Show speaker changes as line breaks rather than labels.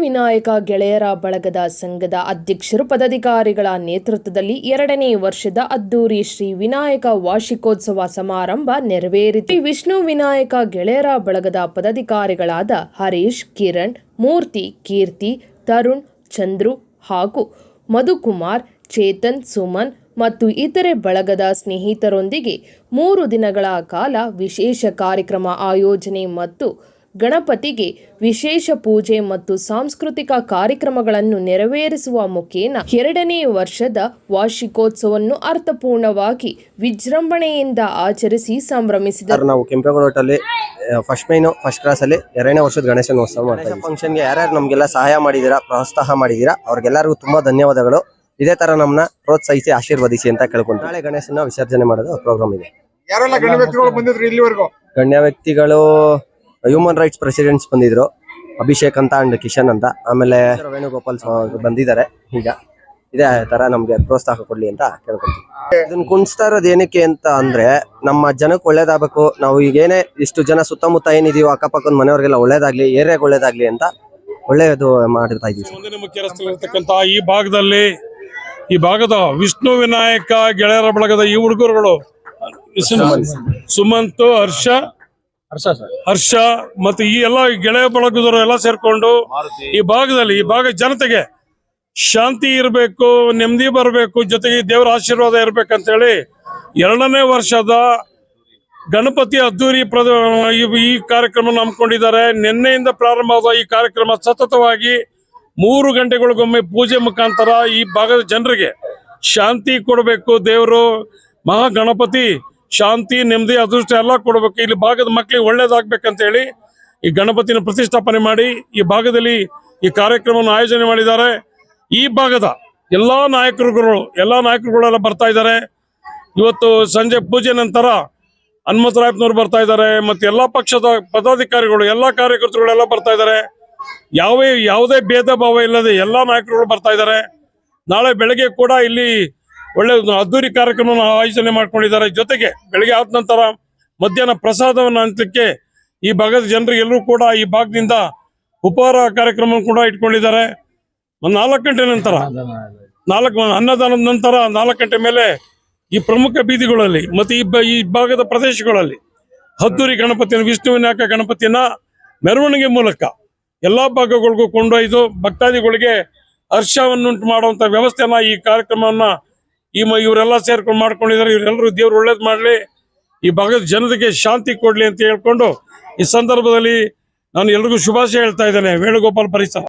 ವಿನಾಯಕ ಗೆಳೆಯರ ಬಳಗದ ಸಂಘದ ಅಧ್ಯಕ್ಷರು ಪದಾಧಿಕಾರಿಗಳ ನೇತೃತ್ವದಲ್ಲಿ ಎರಡನೇ ವರ್ಷದ ಅದ್ದೂರಿ ಶ್ರೀ ವಿನಾಯಕ ವಾರ್ಷಿಕೋತ್ಸವ ಸಮಾರಂಭ ನೆರವೇರಿತು. ವಿಷ್ಣು ವಿನಾಯಕ ಗೆಳೆಯರ ಬಳಗದ ಪದಾಧಿಕಾರಿಗಳಾದ ಹರೀಶ್, ಕಿರಣ್, ಮೂರ್ತಿ, ಕೀರ್ತಿ, ತರುಣ್, ಚಂದ್ರು ಹಾಗೂ ಮಧುಕುಮಾರ್, ಚೇತನ್, ಸುಮನ್ ಮತ್ತು ಇತರೆ ಬಳಗದ ಸ್ನೇಹಿತರೊಂದಿಗೆ ಮೂರು ದಿನಗಳ ಕಾಲ ವಿಶೇಷ ಕಾರ್ಯಕ್ರಮ ಆಯೋಜನೆ ಮತ್ತು ಗಣಪತಿಗೆ ವಿಶೇಷ ಪೂಜೆ ಮತ್ತು ಸಾಂಸ್ಕೃತಿಕ ಕಾರ್ಯಕ್ರಮಗಳನ್ನು ನೆರವೇರಿಸುವ ಮುಖೇನ ಎರಡನೇ ವರ್ಷದ ವಾರ್ಷಿಕೋತ್ಸವವನ್ನು ಅರ್ಥಪೂರ್ಣವಾಗಿ ವಿಜೃಂಭಣೆಯಿಂದ ಆಚರಿಸಿ ಸಂಭ್ರಮಿಸಿದರು.
ನಾವು Kempegowda hotel first main first class ಅಲ್ಲಿ ಎರಡನೇ ವರ್ಷದ ಗಣೇಶನೋತ್ಸವ ಮಾಡ್ತಾರೆ ಫಂಕ್ಷನ್ಗೆ ಯಾರ್ಯಾರು ನಮ್ಗೆಲ್ಲ ಸಹಾಯ ಮಾಡಿದೀರಾ ಪ್ರೋತ್ಸಾಹ ಮಾಡಿದೀರಾ ಅವ್ರಿಗೆಲ್ಲರಿಗೂ ತುಂಬಾ ಧನ್ಯವಾದಗಳು. ಇದೇ ತರ ನಮ್ಮನ್ನ ಪ್ರೋತ್ಸಾಹಿಸಿ ಆಶೀರ್ವದಿಸಿ ಅಂತ ಕೇಳ್ಕೊಂಡು ನಾಳೆ ಗಣೇಶನ ವಿಸರ್ಜನೆ ಮಾಡೋದು ಪ್ರೋಗ್ರಾಮ್ ಇದೆ.
ಯಾರೆಲ್ಲ ಗಣ್ಯ ವ್ಯಕ್ತಿಗಳು ಬಂದಿದ್ರು ಇಲ್ಲಿವರೆಗೂ?
ಗಣ್ಯ ವ್ಯಕ್ತಿಗಳು ಹ್ಯೂಮನ್ ರೈಟ್ಸ್ ಪ್ರೆಸಿಡೆಂಟ್ಸ್ ಬಂದಿದ್ರು. ಅಭಿಷೇಕ್ ಅಂತ ಅಂಡ್ ಕಿಶನ್ ಅಂತ. ಆಮೇಲೆ ವೇಣುಗೋಪಾಲ್ ಸ್ವಾಮಿ ಬಂದಿದ್ದಾರೆ. ಈಗ ಇದೇ ತರ ನಮ್ಗೆ ಪ್ರೋತ್ಸಾಹ ಕೊಡ್ಲಿ ಅಂತ ಕೇಳ್ಕೊಂತೀವಿ ಇದನ್ನ ಕುಣಿಸ್ತಾ ಇರೋದು ಏನಕ್ಕೆ ಅಂತ ಅಂದ್ರೆ ನಮ್ಮ ಜನಕ್ಕೆ ಒಳ್ಳೇದಾಗಬೇಕು. ನಾವು ಈಗೇನೆ ಇಷ್ಟು ಜನ ಸುತ್ತಮುತ್ತ ಏನಿದೀವೋ ಅಕ್ಕಪಕ್ಕದ ಮನೆಯವ್ರಿಗೆಲ್ಲ ಒಳ್ಳೇದಾಗ್ಲಿ, ಏರಿಯಾಗ ಒಳ್ಳೇದಾಗ್ಲಿ ಅಂತ
ಒಳ್ಳೆಯದು ಮಾಡಿರ್ತಾ ಇದ್ದೀವಿ ಈ ಭಾಗದಲ್ಲಿ ಈ ಭಾಗದ ವಿಷ್ಣು ವಿನಾಯಕ ಗೆಳೆಯರ ಬಳಗದ ಈ ಹುಡುಗರುಗಳು ಸುಮಂತ್, ಹರ್ಷ ಹರ್ಷ ಮತ್ತು ಈ ಎಲ್ಲ ಗೆಳೆಯ ಬಳಗದವರು ಎಲ್ಲ ಸೇರ್ಕೊಂಡು ಈ ಭಾಗದಲ್ಲಿ ಈ ಭಾಗದ ಜನತೆಗೆ ಶಾಂತಿ ಇರಬೇಕು ನೆಮ್ಮದಿ ಬರಬೇಕು ಜೊತೆಗೆ ದೇವರ ಆಶೀರ್ವಾದ ಇರ್ಬೇಕಂತೇಳಿ ಎರಡನೇ ವರ್ಷದ ಗಣಪತಿ ಅದ್ದೂರಿ ಪ್ರದ ಈ- ಈ ಕಾರ್ಯಕ್ರಮ ಹಮ್ಮಿಕೊಂಡಿದ್ದಾರೆ. ನಿನ್ನೆಯಿಂದ ಪ್ರಾರಂಭವಾದ ಈ ಕಾರ್ಯಕ್ರಮ ಸತತವಾಗಿ ಮೂರು ಗಂಟೆಗಳಿಗೊಮ್ಮೆ ಪೂಜೆ ಮುಖಾಂತರ ಈ ಭಾಗದ ಜನರಿಗೆ ಶಾಂತಿ ಕೊಡಬೇಕು. ದೇವರು ಮಹಾ ಗಣಪತಿ ಶಾಂತಿ, ನೆಮ್ಮದಿ, ಅದೃಷ್ಟ ಎಲ್ಲ ಕೊಡಬೇಕು. ಇಲ್ಲಿ ಭಾಗದ ಮಕ್ಕಳಿಗೆ ಒಳ್ಳೇದಾಗಬೇಕಂತ ಹೇಳಿ ಈ ಗಣಪತಿನ ಪ್ರತಿಷ್ಠಾಪನೆ ಮಾಡಿ ಈ ಭಾಗದಲ್ಲಿ ಈ ಕಾರ್ಯಕ್ರಮವನ್ನು ಆಯೋಜನೆ ಮಾಡಿದ್ದಾರೆ. ಈ ಭಾಗದ ಎಲ್ಲಾ ನಾಯಕರುಗಳು, ಎಲ್ಲಾ ನಾಯಕರುಗಳೆಲ್ಲ ಬರ್ತಾ ಇದ್ದಾರೆ. ಇವತ್ತು ಸಂಜೆ ಪೂಜೆ ನಂತರ ಹನುಮಂತರಾಯಪ್ಪನವ್ರು ಬರ್ತಾ ಇದ್ದಾರೆ ಮತ್ತೆ ಎಲ್ಲಾ ಪಕ್ಷದ ಪದಾಧಿಕಾರಿಗಳು, ಎಲ್ಲಾ ಕಾರ್ಯಕರ್ತರುಗಳೆಲ್ಲ ಬರ್ತಾ ಇದ್ದಾರೆ. ಯಾವ ಯಾವುದೇ ಭೇದ ಭಾವ ಇಲ್ಲದೆ ಎಲ್ಲಾ ನಾಯಕರುಗಳು ಬರ್ತಾ ಇದ್ದಾರೆ. ನಾಳೆ ಬೆಳಗ್ಗೆ ಕೂಡ ಇಲ್ಲಿ ಒಳ್ಳೆ ಅದ್ದೂರಿ ಕಾರ್ಯಕ್ರಮವನ್ನು ಆಯೋಜನೆ ಮಾಡ್ಕೊಂಡಿದ್ದಾರೆ. ಜೊತೆಗೆ ಬೆಳಗ್ಗೆ ಆದ ನಂತರ ಮಧ್ಯಾಹ್ನ ಪ್ರಸಾದವನ್ನು ಹಂಚಲಿಕ್ಕೆ ಈ ಭಾಗದ ಜನರಿಗೆ ಎಲ್ಲರೂ ಕೂಡ ಈ ಭಾಗದಿಂದ ಉಪಹಾರ ಕಾರ್ಯಕ್ರಮ ಕೂಡ ಇಟ್ಕೊಂಡಿದ್ದಾರೆ. ನಾಲ್ಕು ಗಂಟೆ ನಂತರ, ನಾಲ್ಕು ಅನ್ನದಾನದ ನಂತರ ನಾಲ್ಕು ಗಂಟೆ ಮೇಲೆ ಈ ಪ್ರಮುಖ ಬೀದಿಗಳಲ್ಲಿ ಮತ್ತು ಈ ಈ ಭಾಗದ ಪ್ರದೇಶಗಳಲ್ಲಿ ಹದ್ದೂರಿ ಗಣಪತಿಯ ವಿಷ್ಣು ವಿನಾಯಕ ಗಣಪತಿಯನ್ನ ಮೆರವಣಿಗೆ ಮೂಲಕ ಎಲ್ಲಾ ಭಾಗಗಳಿಗೂ ಕೊಂಡೊಯ್ದು ಭಕ್ತಾದಿಗಳಿಗೆ ಹರ್ಷವನ್ನುಂಟು ಮಾಡುವಂತ ವ್ಯವಸ್ಥೆಯನ್ನ ಈ ಕಾರ್ಯಕ್ರಮವನ್ನ ಈ ಇವರೆಲ್ಲ ಸೇರ್ಕೊಂಡು ಮಾಡ್ಕೊಂಡಿದ್ದಾರೆ ಇವರೆಲ್ಲರೂ ದೇವ್ರು ಒಳ್ಳೇದು ಮಾಡ್ಲಿ, ಈ ಭಾಗದ ಜನರಿಗೆ ಶಾಂತಿ ಕೊಡ್ಲಿ ಅಂತ ಹೇಳ್ಕೊಂಡು ಈ ಸಂದರ್ಭದಲ್ಲಿ ನಾನು ಎಲ್ರಿಗೂ ಶುಭಾಶಯ ಹೇಳ್ತಾ ಇದ್ದೇನೆ, ವೇಣುಗೋಪಾಲ್ ಪರಿಸರ.